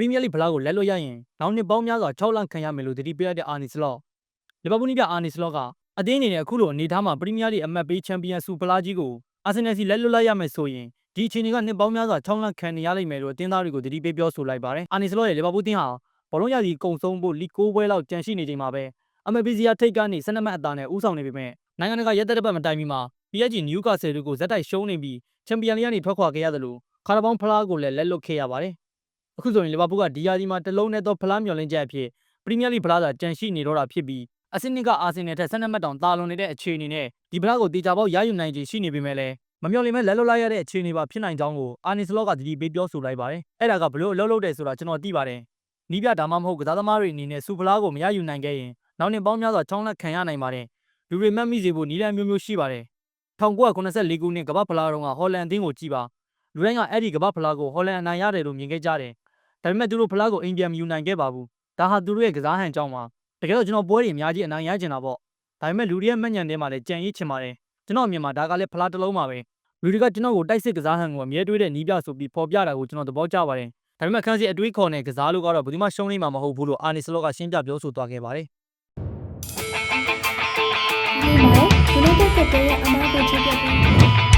ရီးမီးယားလိဖလားကိုလက်လွတ်ရရင်နောက်နှစ်ပေါင်းများစွာ6လခံရမယ်လို့တတိပေးရတဲ့အာနီစလော့လီဗာပူးနီးပြအာနီစလော့ကအသင်းအနေနဲ့အခုလိုအနေထားမှာပရီးမီးယားလိအမတ်ပေးချန်ပီယံဆုဖလားကြီးကိုအာဆင်နယ်စီလက်လွတ်လိုက်ရမယ်ဆိုရင်ဒီအခြေအနေကနှစ်ပေါင်းများစွာ6လခံနေရလိမ့်မယ်လို့အသင်းသားတွေကိုတတိပေးပြောဆိုလိုက်ပါတယ်အာနီစလော့ရဲ့လီဗာပူးတင်းဟာဘောလုံးရည်ကုံဆုံးဖို့လီ9ပွဲလောက်ကြန့်ရှိနေချိန်မှာပဲအမတ်ပေးစရာထိတ်ကနေ12မှတ်အသာနဲ့ဦးဆောင်နေပေမဲ့နိုင်ငံတကာရက်သက်တစ်ပတ်မတိုင်မီမှာ PSG နယူကာဆယ်တို့ကိုဇက်တိုက်ရှုံးနေပြီးချန်ပီယံလိကနေထွက်ခွာခဲ့ရသလိုခါရဘောင်းဖလားကိုလည်းလက်လွတ်ခဲ့ရပါတယ်။ အခုဆိုရင်လီဗာပူးကဒီယာဒီမှာတလုံးနဲ့သောဖလားမျော်လင့်ချက်အဖြစ်ပရီးမီးယားလိဖလားသာကြန့်ရှိနေတော့တာဖြစ်ပြီးအဆင့်နှစ်ကအာဆင်နယ်ထက်12မှတ်တောင်တာလွန်နေတဲ့အခြေအနေနဲ့ဒီဖလားကိုတေချာပေါက်ရယူနိုင်ခြေရှိနေပေမဲ့လည်းမမျော်လင့်မဲ့လက်လွတ်လိုက်ရတဲ့အခြေအနေပါဖြစ်နိုင်ကြောင်းကိုအာနီစလော့ကတတိပေးပြောဆိုလိုက်ပါတယ်။အဲ့ဒါကဘလို့အလုပ်လုပ်တယ်ဆိုတာကျွန်တော်သိပါတယ်။နီးပြဒါမှမဟုတ်ကစားသမားတွေအနေနဲ့စူဖလားကိုမရယူနိုင်ခဲ့ရင်နောက်နှစ်ပေါင်းများစွာချောင်းလက်ခံရနိုင်ပါတယ်။လူတွေမှတ်မိစေဖို့နီးလန်းမျိုးမျိုးရှိပါတယ်။1984ခုနှစ်ကမ္ဘာဖလားတုန်းကဟော်လန်အသင်းကိုကြည်ပါလူတိုင်းကအဲ့ဒီကမ္ဘာဖလားကိုဟော်လန်အနိုင်ရတယ်လို့မြင်ခဲ့ကြတယ် ဒါပေမဲ့သူတို့ဖလားကိုအိမ်ပြန်မယူနိုင်ခဲ့ပါဘူးဒါဟာသူတို့ရဲ့ကစားဟန်ကြောင့်ပါတကယ်တော့ကျွန်တော်ပွဲတွေအများကြီးအနိုင်ရကျင်တာပေါ့ဒါပေမဲ့လူတွေရဲ့မှတ်ညံထဲမှာလည်းကြံရေးချင်ပါတယ်ကျွန်တော်အမြင်မှာဒါကလည်းဖလားတစ်လုံးပါပဲလူတွေကကျွန်တော်ကိုတိုက်စစ်ကစားဟန်ကိုအမြဲတွေးတဲ့နီးပြဆိုပြီးပေါ်ပြတာကိုကျွန်တော်သဘောကျပါတယ်ဒါပေမဲ့ခန်းစီအတွေးခေါ်နဲ့ကစားလို့ကတော့ဘယ်သူမှရှုံးနေမှာမဟုတ်ဘူးလို့အာနီစလော့ကရှင်းပြပြောဆိုသွားခဲ့ပါတယ်ဒီမှာ United ကတည်းကအမားကိုချစ်တဲ့